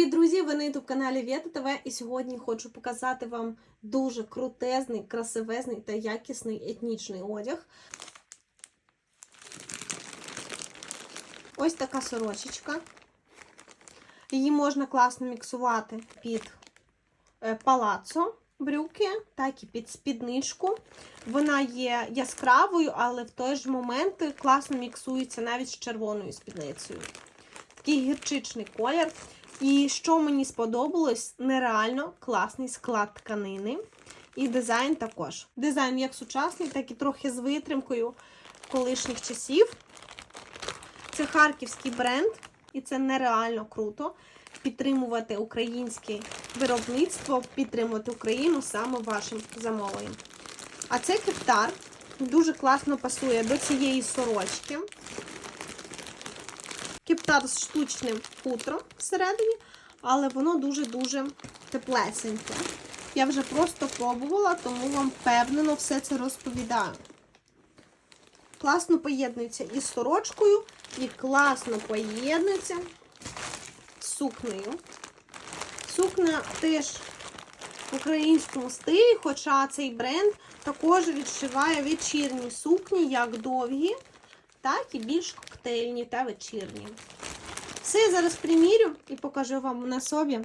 Привіт, друзі! Ви на youtube каналі Вєта ТВ і сьогодні хочу показати вам дуже крутезний, красивезний та якісний етнічний одяг. Ось така сорочечка. Її можна класно міксувати під е, палацо брюки, так і під спідничку. Вона є яскравою, але в той же момент класно міксується навіть з червоною спідницею. Такий гірчичний колір. І що мені сподобалось, нереально класний склад тканини. І дизайн також. Дизайн як сучасний, так і трохи з витримкою колишніх часів. Це харківський бренд, і це нереально круто. Підтримувати українське виробництво, підтримувати Україну саме вашим замовленням. А це кептар дуже класно пасує до цієї сорочки. Кептар з штучним хутром всередині, але воно дуже-дуже теплесеньке. Я вже просто пробувала, тому вам впевнено все це розповідаю. Класно поєднується із сорочкою, і класно поєднується з сукнею. Сукня теж в українському стилі, хоча цей бренд також відшиває вечірні сукні, як довгі, так і більш коктейльні та вечірні. Все я зараз примірю і покажу вам на собі.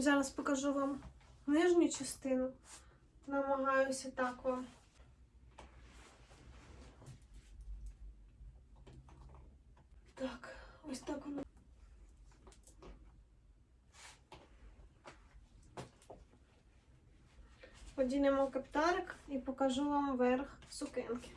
Зараз покажу вам нижню частину. Намагаюся так вам. Так, ось так воно. Одінемо каптарик і покажу вам верх сукенки.